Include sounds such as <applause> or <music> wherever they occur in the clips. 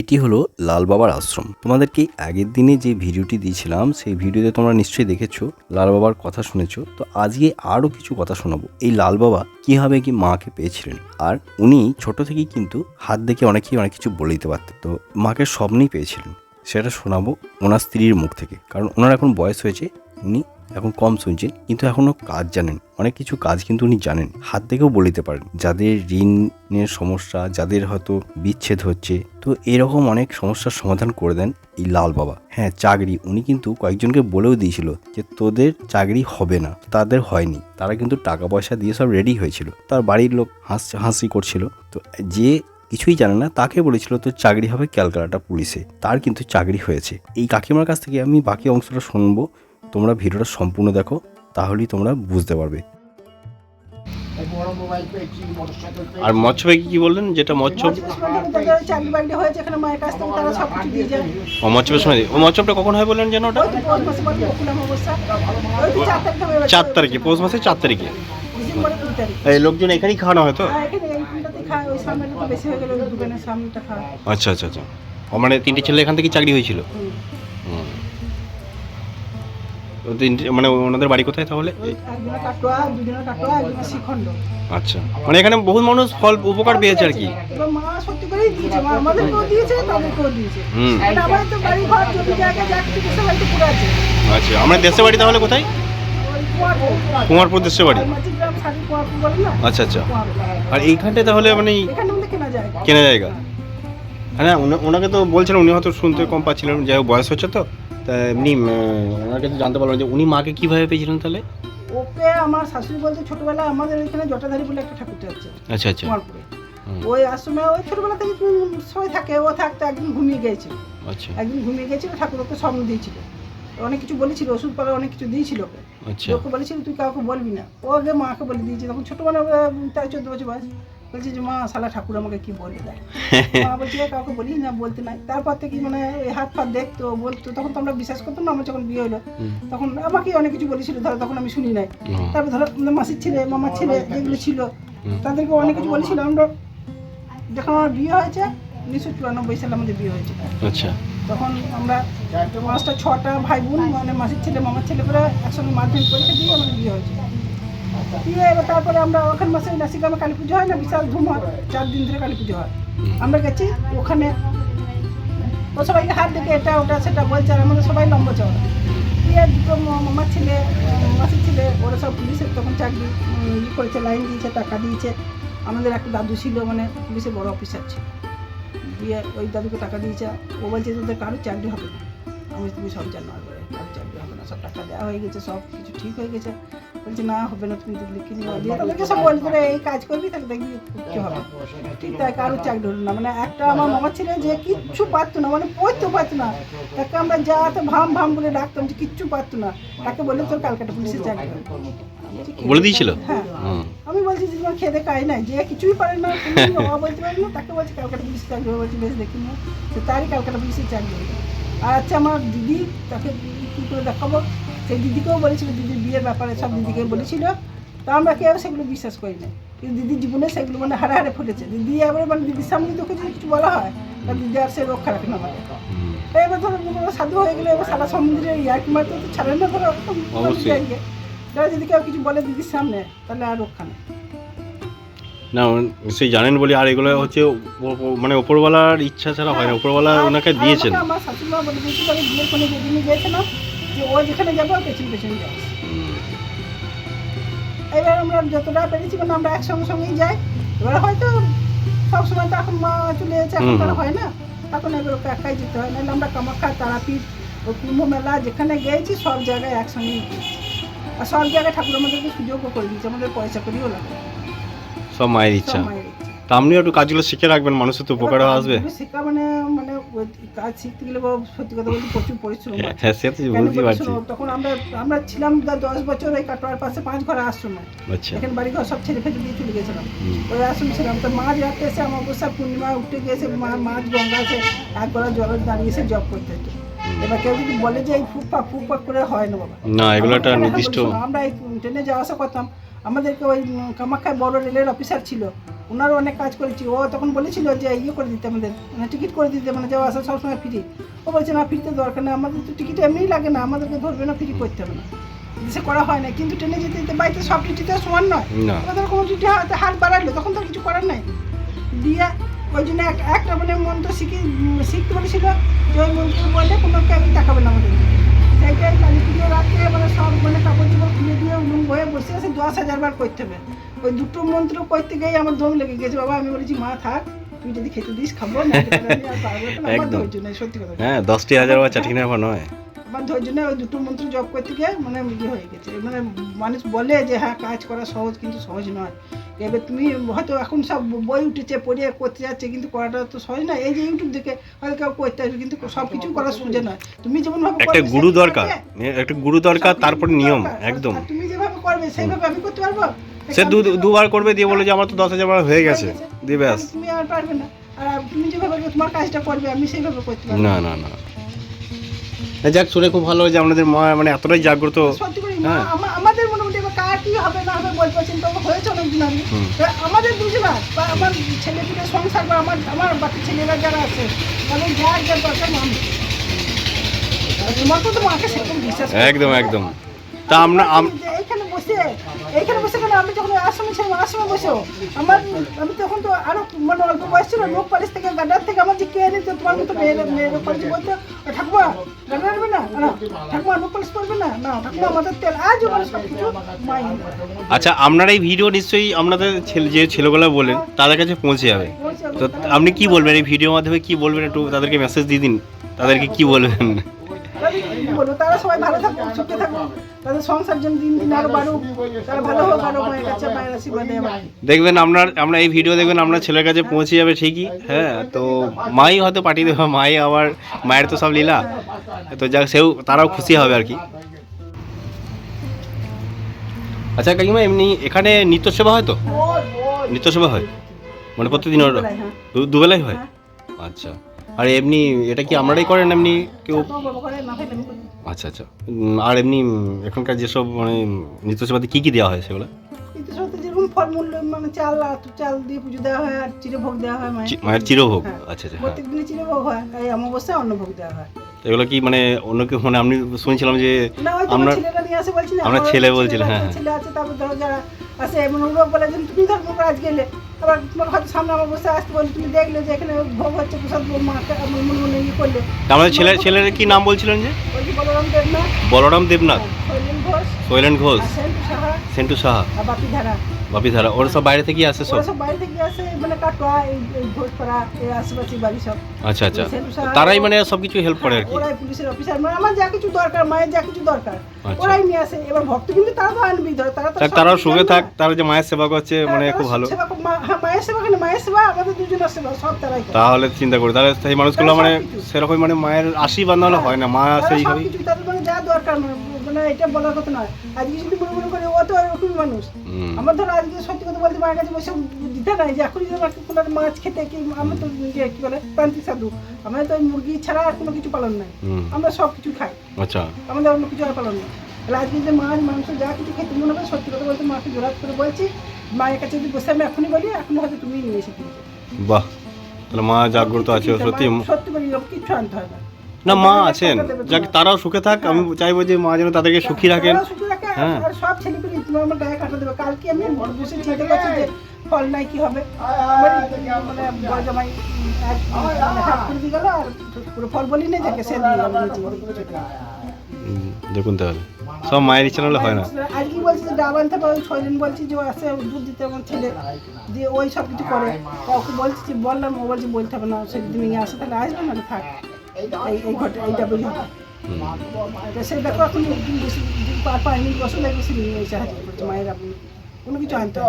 এটি হলো লাল বাবার আশ্রম। তোমাদেরকে আগের দিনে যে ভিডিওটি দিয়েছিলাম, সেই ভিডিওতে তোমরা নিশ্চয়ই দেখেছ, লাল বাবার কথা শুনেছো। তো আজকে আরও কিছু কথা শোনাবো। এই লাল বাবা কীভাবে কি মাকে পেয়েছিলেন? আর উনি ছোট থেকেই কিন্তু হাত দেখে অনেকেই অনেক কিছু বলে দিতে পারতেন। তো মাকে স্বপ্নেই পেয়েছিলেন। সেটা শোনাবো ওনার স্ত্রীর মুখ থেকে। কারণ ওনার এখন বয়স হয়েছে, উনি এখন কম শুনছেন, কিন্তু এখনও কাজ জানেন। অনেক কিছু কাজ কিন্তু উনি জানেন। হাত দেখেও বলিতে পারেন। যাদের ঋণের সমস্যা, যাদের হয়তো বিচ্ছেদ হচ্ছে, তো এরকম অনেক সমস্যার সমাধান করে দেন এই লাল বাবা। হ্যাঁ চাকরি। উনি কিন্তু কয়েকজনকে বলেও দিয়েছিল যে, তোদের চাকরি হবে না, তাদের হয়নি। তারা কিন্তু টাকা পয়সা দিয়ে সব রেডি হয়েছিল। তার বাড়ির লোক হাস হাসি করছিল। তো যে কিছুই জানে না, তাকে বলেছিল, তোর চাকরি হবে ক্যালকাটা পুলিশে। তার কিন্তু চাকরি হয়েছে। এই কাকিমার কাছ থেকে আমি বাকি অংশটা শুনব। তোমরা ভিডিওটা সম্পূর্ণ দেখো, তাহলেই তোমরা বুঝতে পারবে। আর মৎস্য কি বললেন? যেটা মৎস্য ও সময় ও মৎস্যটা কখন হয় বললেন যেন ওটা? মাসে চার তারিখে, পৌষ মাসের চার তারিখে। এই লোকজন এখানেই খাওয়ানো হয় তো? আচ্ছা আচ্ছা আচ্ছা। মানে তিনটে ছেলে এখান থেকে চাকরি হয়েছিল? মানে ওনাদের বাড়ি কোথায় তাহলে? আচ্ছা। মানে এখানে বহু মানুষ ফল উপকার পেয়েছে আর কি? আচ্ছা আমরা দেশের বাড়ি তাহলে কোথায়? কুমারপুর দেশের বাড়ি। আচ্ছা আচ্ছা। আর এইখানটায় তাহলে মানে কেনা জায়গা? হ্যাঁ ওনা- ওনাকে তো বলছিলেন উনি হয়তো শুনতে কম পাচ্ছিলেন যাই হোক বয়স হচ্ছে তো। তা এমনি ওনাকে তো জানতে পারলাম যে উনি মাকে কীভাবে পেয়েছিলেন তাহলে? ওকে আমার শাশুড়ি বলতে ছোটবেলায় আমাদের এখানে জটাধারী বলে একটা ঠাকুর আছে আচ্ছা আচ্ছা। কুমারপুরে। ওই আশ্রমে ওই ছোটবেলা থেকে সবাই থাকে ও থাকতো একদিন ঘুমিয়ে গিয়েছিল। আচ্ছা। একদিন ঘুমিয়ে গিয়েছিল ঠাকুর ওকে স্বপ্ন দিয়েছিল। অনেক কিছু বলেছিল ওষুধ পালা অনেক কিছু দিয়েছিল ওকে। আচ্ছা। ওকে বলেছিল তুই কাউকে বলবি না। ও আগে মাকে বলে দিয়েছে। তখন ছোট মানে তাই চোদ্দ বছর বয়স। বলছে যে মা শালা ঠাকুর আমাকে কি বলে দেয়? <laughs> মা বলছে কাউকে বলি না বলতে নাই। তারপর থেকে মানে ওই হাত ফাত দেখতো বলতো তখন তো আমরা বিশ্বাস করতাম না আমার যখন বিয়ে হলো তখন আমাকে অনেক কিছু বলেছিল ধরো তখন আমি শুনি নাই। তারপর ধরো মাসির ছেলে মামার ছেলে যেগুলো ছিল তাদেরকে অনেক কিছু বলেছিল। আমরা যখন আমার বিয়ে হয়েছে উনিশশো চুরানব্বই সালে আমাদের বিয়ে হয়েছে আচ্ছা। তখন আমরা পাঁচটা ছটা ভাই বোন মানে মাসির ছেলে মামার ছেলে করে একসঙ্গে মাধ্যমিক পরীক্ষা দিয়ে আমাদের বিয়ে হয়েছে দিয়ে এবার তারপরে আমরা ওখানে মাসে নাসিগ্রামে কালী পুজো হয় না, বিশাল ধুম হয় চার দিন ধরে কালী পুজো হয়। আমরা গেছি ওখানে। ও সবাইকে হাত দেখে এটা, ওটা, সেটা বলছে আর আমাদের সবাই লম্বা চওড়া। দিয়ে দুটো মামার ছেলে, মাসির ছেলে, ওরা সব পুলিশের তখন চাকরি ই করেছে, লাইন দিয়েছে, টাকা দিয়েছে। আমাদের একটা দাদু ছিল মানে পুলিশের বড় অফিসার ছিল। দিয়ে ওই দাদুকে টাকা দিয়েছে। ও বলছে, তোদের কারোর চাকরি হবে না। আমি তুমি সব জানো, আর কারোর চাকরি হবে না। সব টাকা দেওয়া হয়ে গেছে, সব কিছু ঠিক হয়ে গেছে। বলছে না হবে না তুমি তো লিখে নিও দিয়ে তাদেরকে সব বল করে এই কাজ করবি তাহলে দেখবি কিছু হবে। ঠিক তাই কারোর চাকরি হলো না। মানে একটা আমার মামার ছেলে যে কিচ্ছু পারতো না মানে পড়তেও পারতো না। তাকে আমরা যা তো ভাম ভাম বলে ডাকতাম যে কিচ্ছু পারতো না। তাকে বললে তোর কালকাটা পুলিশের চাকরি। বলে দিয়েছিল? হ্যাঁ। আমি বলছি যে তোমার খেতে খাই নাই যে কিছুই পারে না তুমি বাবা বলতে পারি না তাকে বলছি ক্যালকাটা পুলিশের চাকরি হবে। বলছি বেশ দেখি না তো তারই ক্যালকাটা পুলিশের চাকরি আর আচ্ছা আমার দিদি তাকে কী করে দেখাবো? সেই দিদিকেও বলেছিল দিদির বিয়ের ব্যাপারে সব দিদিকে বলেছিল। তা আমরা কেউ সেগুলো বিশ্বাস করি না। কিন্তু দিদির জীবনে সেগুলো মানে হারে হারে ফুটেছে। দিদি আবার মানে দিদির সামনে তোকে যদি কিছু বলা হয় তা দিদি আর সে রক্ষা রাখে না আমাদের। এবার ধরো কোনো সাধু হয়ে গেলে এবার সারা সমুদ্রে ইয়ার্কি মারতে তো ছাড়ে না ধরো। যদি কেউ কিছু বলে দিদির সামনে তাহলে আর রক্ষা নেই। না সেই জানেন বলি আর এগুলো হচ্ছে ও- ও- মানে ওপরওয়ালার ইচ্ছা ছাড়া হয় না। ওপরওয়ালা ওনাকে আর দিয়েছেন। আমার শাশুড়িমা বলে দিয়েছিল আমি বিয়ের কোনো যেদিনই গিয়েছিলাম যে ও যেখানে যাব পেছন পেছন যাব। এবার আমরা যতটা পেরেছি মানে আমরা একসঙ্গে সঙ্গেই যাই। এবার হয়তো সবসময় তো এখন মা চলে যাচ্ছে এখন তারা হয় না। তখন এবার ওকে একাই যেতে হয় নাহলে আমরা কামাখ্যা তারাপীঠ ও কুম্ভ মেলা যেখানে গিয়েছি সব জায়গায় একসঙ্গেই গিয়েছি। আর সব জায়গায় ঠাকুর আমাদেরকে সুযোগও করে দিয়েছে আমাদের পয়সা করিও লাগে। সব মায়ের ইচ্ছা। তা আপনিও একটু কাজগুলো শিখে রাখবেন মানুষের তো উপকার আসবে। শেখা মানে মানে কাজ শিখতে গেলে বাবা সত্যি কথা বলতে প্রচুর পরিশ্রম হ্যাঁ। সে তো বলছো? পারছি। তখন আমরা আমরা ছিলাম দশ বছর ওই কাটোয়ার পাশে পাঁচ ঘর আশ্রমে। আচ্ছা। এখানে বাড়ি ঘর সব ছেড়ে ফেলে দিয়ে চলে গেছিলাম। ওই আশ্রম ছিলাম। তো মাঝ রাতে এসে আমার অবস্থা পূর্ণিমা উঠে গিয়েছে মা মাঝ গঙ্গা আছে এক গলা জল দাঁড়িয়ে এসে জব করতে এবার কেউ যদি বলে যে এই ফুকপাক ফুকপাক করে হয় না বাবা। না এগুলো একটা নির্দিষ্ট আমরা এই ট্রেনে যাওয়া আসা করতাম। আমাদেরকে ওই কামাখ্যায় বড় রেলের অফিসার ছিল। ওনারও অনেক কাজ করেছি। ও তখন বলেছিল যে ইয়ে করে দিতে আমাদের মানে টিকিট করে দিতে মানে যাওয়া আসা সবসময় ফ্রি ও বলছে না ফ্রিতে দরকার নেই। আমাদের তো টিকিট এমনিই লাগে না। আমাদেরকে ধরবে না ফ্রি করতে হবে না। সে করা হয় না কিন্তু ট্রেনে যেতে যেতে বাড়িতে সব টিটিতে সমান নয়। আমাদের কোনো টিটি হাত বাড়ালো তখন তো কিছু করার নাই। দিয়ে ওই জন্য এক- একটা মানে মন্ত্র শিখে শিখতে বলেছিল যে ওই মন্ত্র বললে কোনো কেউ দেখাবে না আমাদের সেইটাই কালী পুজো রাত্রে মানে সব মানে কাপড় চোপড় খুলে দিয়ে উলুম হয়ে বসে আছে দশ হাজার বার করতে হবে ওই দুটো মন্ত্র করতে গিয়ে আমার দম লেগে গেছে বাবা আমি বলেছি মা থাক তুই যদি খেতে দিস খাব না না। আমার একদম। ধৈর্য নেই সত্যি কথা হ্যাঁ দশটি হাজার বা চাটি নেওয়া নয় আমার ধৈর্য নেই ওই দুটো মন্ত্র জপ করতে গিয়ে মানে ইয়ে হয়ে গেছে। মানে মানুষ বলে যে হ্যাঁ কাজ করা সহজ কিন্তু সহজ নয়। এবার তুমি হয়তো এখন সব বই উঠেছে পড়িয়ে করতে যাচ্ছে কিন্তু করাটা তো সহজ না এই যে ইউটিউব দেখে হয়তো কেউ করতে আসবে কিন্তু সব কিছু করা সোজা নয়। তুমি যেমন ভাবে একটা গুরু দরকার। একটা গুরু দরকার তারপর নিয়ম একদম। তুমি যেভাবে করবে সেইভাবে আমি করতে পারব? সে দুবার করবে দিয়ে বলে যে আমার তো দশ হাজার বার হয়ে গেছে। দিয়ে ব্যাস। তুমি আর পারবে না। আর তুমি যেভাবে তোমার কাজটা করবে আমি সেইভাবে করতে পারব না। না না, যাক শুনে খুব ভালো যে আমাদের মা মানে এতটাই জাগ্রত। হ্যাঁ। আমা- আমাদের মোটামুটি কার কি হবে না হবে বলতে পারছেন তো হয়েছে অনেকদিন আগে। আমাদের দুজনার বা আমার ছেলে পিলে সংসার বা আমার আমার বাকি ছেলেরা যারা আছে দরকার মানুষ তোমার তো মাকে সেরকম বিশ্বাস একদম একদম। তা আমরা এইখানে বসে এইখানে বসে কেন আমি যখন ছিলাম বসেও আমার আমি তখন তো আরও মানে অল্প বয়স ছিল লোক থেকে থেকে আমার যে কে নিত তোমার মতো মেয়ের মেয়ের বলতো "ও ঠাকুমা আনবে না? না ঠাকুমা লোক না? না ঠাকুমা আমাদের তেল মানে সব কিছু মাই আচ্ছা আপনার এই ভিডিও নিশ্চয়ই আপনাদের ছেলে যে ছেলেগুলো বলেন তাদের কাছে পৌঁছে যাবে। তো আপনি কি বলবেন? এই ভিডিওর মাধ্যমে কি বলবেন? একটু তাদেরকে মেসেজ দিয়ে দিন। তাদেরকে কি বলবেন? তারা সবাই ভালো থাকুক সুখে থাকুক। তাদের সংসার যেন দিন দিন আরও বাড়ুক তারা ভালো হোক আরও মায়ের কাছে মায়ের আশীর্বাদে দেখবেন আপনার আমরা এই ভিডিও দেখবেন আপনার ছেলের কাছে পৌঁছে যাবে ঠিকই হ্যাঁ তো মাই হয়তো পাঠিয়ে দেবে মাই আবার মায়ের তো সব লীলা। তো যাক সেও তারাও খুশি হবে আর কি। আচ্ছা কাকিমা এমনি এখানে নিত্য সেবা হয় তো? নিত্য সেবা হয়? মানে প্রতিদিন দুবেলাই হয়? হ্যাঁ। আচ্ছা। আর এমনি এটা কি আপনারাই করেন এমনি কেউ আমি। আচ্ছা আচ্ছা আর এমনি এখনকার যেসব মানে নিত্য সেবাতে কী কী দেওয়া হয় সেগুলো যেরকম ফলমূল মানে চাল চাল দিয়ে পুজো দেওয়া হয় আর চিরভোগ দেওয়া হয় মায়ের চিরভোগ। আচ্ছা আচ্ছা হ্যাঁ প্রত্যেক দিনে চিরভোগ হয় এই অমাবস্যায় অন্নভোগ দেওয়া হয় এগুলো কি মানে অন্য কেউ মানে শুনছিলাম যে আমরা- ছেলেরা নিয়ে আসে বলছি আমরা ছেলে ছেলেরা বলছিল, আছে, হ্যাঁ, হ্যাঁ। ছেলে আছে তারপর ধরো যারা আসে এমন লোক বলে যে তুমি ধর মোর আজ গেলে। আবার তোমার হয়তো সামনে আমার বসে আসতে বলে তুমি দেখলে যে এখানে ভোগ হচ্ছে প্রসাদ মাকে মনে মনে ইয়ে করলে। আমাদের ছেলে ছেলের কি নাম বলছিলেন যে? বলরাম দেবনাথ। বলরাম দেবনাথ। শৈলেন ঘোষ। শৈলেন ঘোষ। সেন্টু সাহা। সেন্টু সাহা। আর বাপি ধারা। বাপি ধারা ওরা সব বাইরে থেকে আসে সব? সব বাইরে থেকে আসে মানে কাটোয়া এই এই ঘোষপাড়া এই আশেপাশে বাড়ি সব। আচ্ছা আচ্ছা। তারাই মানে সব কিছু হেল্প করে আর কি? ওরাই পুলিশের অফিসার মানে আমার যা কিছু দরকার মায়ের যা কিছু দরকার আচ্ছা। ওরাই নিয়ে আসে। এবার ভক্ত কিন্তু তারা তো আনবি ধর তারা তো তারাও সুখে থাক। তারা যে মায়ের সেবা করছে মানে খুব ভালো। হ্যাঁ, মায়ের সেবা কেন? মায়ের সেবা আমাদের দুজনের সেবা সব তারাই তাহলে চিন্তা করি তাহলে সেই মানুষগুলো মানে। সেরকম মানে মায়ের আশীর্বাদ না হলে হয় না মা সবকিছু তাদের মানে যা দরকার মানে এটা বলার কথা নয়। আজকে যদি মনে মনে করে ও তো মানুষ। আমার ধরো আজকে সত্যি কথা বলতে মায়ের কাছে বসে দিতে নাই যে এখন যদি আমাকে কোনো মাছ খেতে কি আমরা তো যে কি বলে প্রান্তিক সাধু। আমাদের তো মুরগি ছাড়া আর কোনো কিছু পালন নাই। আমরা সব কিছু খাই। আচ্ছা। আমাদের অন্য কিছু আর পালন নেই। তাহলে আজকে যে মাছ মাংস যা কিছু খেতে মনে হবে সত্যি কথা বলতে মাকে জোরাত করে বলছি মায়ের কাছে যদি বসে আমি এখনই বলি এখন হয়তো তুমি নিয়ে এসে দিয়েছ। বাহ। তাহলে মা জাগ্রত আছে সত্যি সত্যি। বলি কিচ্ছু আনতে হয় না। না মা আছেন। যাকে তারাও সুখে থাক। আমি চাইব যে মা যেন তাদেরকে সুখী রাখেন। তারা সুখী রাখে। আর- হ্যাঁ। সব ছেলে পেলে তোমার আমার গায়ে কাটা দেবে। কালকে আমি বসে চিন্তা করছি যে ফল নাই কি হবে? মানে জামাই মানে হাত করে দিয়ে গেল আর পুরো ফল বলি না যাকে সে দিয়ে দেখুন তাহলে। সব মায়ের ইচ্ছা নাহলে হয় না। আজকে বলছি যে ডাব আনতে পারো ছয়দিন বলছি যে আসে দুধ দিতে আমার ছেলে। দিয়ে ওই সব কিছু করে। ওকে বলছি যে বললাম ও বলছে বলতে হবে না সে যদি নিয়ে আসে তাহলে আসবে না থাক। এই এই ঘটে এইটা বলি সে দেখো এখন পায়নি বছর লাগে বেশি নিয়ে এসে হাজির করছে মায়ের আপনি কোনো কিছু আনতে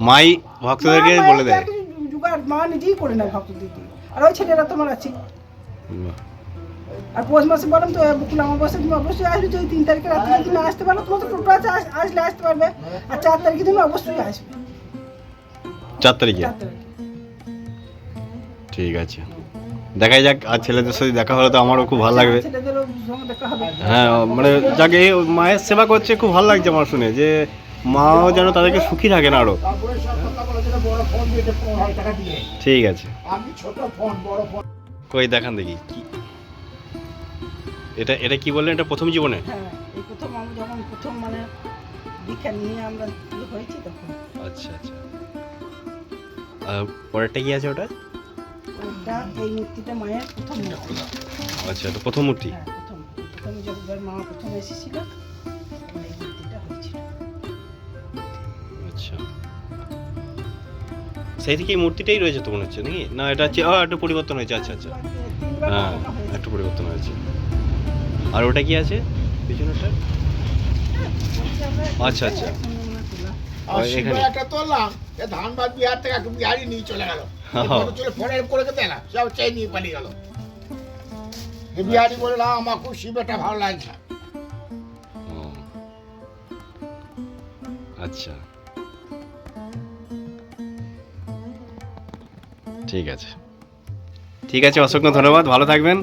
মাই ভক্তদেরকে বলে দেয়। জোগাড় মা নিজেই করে নেয় ভক্তদেরকে। আর ওই ছেলেরা তোমার আছে। হুম। আর পৌষ মাসে বললাম তো বুকুল আমার বসে তুমি অবশ্যই আসবে যদি তিন তারিখে রাত্রে যদি না আসতে পারো তোমার তো টোটো আছে আস- আসলে আসতে পারবে। আর চার তারিখে তুমি অবশ্যই আসবে। চার তারিখে? চার তারিখে। ঠিক আছে। দেখাই যাক আর ছেলেদের সাথে দেখা হলে তো আমারও খুব ভালো লাগবে। দেখা হবে। হ্যাঁ মানে যাকে মায়ের সেবা করছে খুব ভালো লাগছে আমার শুনে যে মাও যেন তাদেরকে সুখী রাখেন আরও। তারপরে সব কথা বলেছিল বড় ফোন দিয়েছে পনেরো হাজার টাকা দিয়ে। ঠিক আছে। আমি ছোট ফোন বড় ফোন। কই দেখান দেখি কি? এটা এটা কি বললেন? এটা প্রথম জীবনে? হ্যাঁ প্রথম আমি যখন প্রথম মানে দীক্ষা নিয়ে আমরা হয়েছি তখন। আচ্ছা আচ্ছা। আর পরেরটা কি আছে ওটা? ওটা এই মূর্তিটা মায়ের প্রথম মূর্তি। আচ্ছা এটা প্রথম মূর্তি? হ্যাঁ প্রথম প্রথম যখন মা প্রথম এসেছিল এই মূর্তিটা হয়েছিল। আচ্ছা। সেই থেকে এই মূর্তিটাই রয়েছে তো মনে হচ্ছে নাকি? না এটা হচ্ছে ও একটু পরিবর্তন হয়েছে। আচ্ছা আচ্ছা। হ্যাঁ একটু পরিবর্তন হয়েছে। আর ওটা কি আছে? পিছনেটা বলছি আচ্ছা, আচ্ছা। হয় এখানে। একটা ধানবাদ বিহার থেকে একটা বিহারি নিয়ে চলে গেল। চলে ফোনে করে দেয় না সব চাই নিয়ে পালিয়ে গেল। বিহারি বলে না আমার খুব শিবেটা ভালো লাগছে আচ্ছা। ঠিক আছে। ঠিক আছে অসংখ্য ধন্যবাদ। ভালো থাকবেন।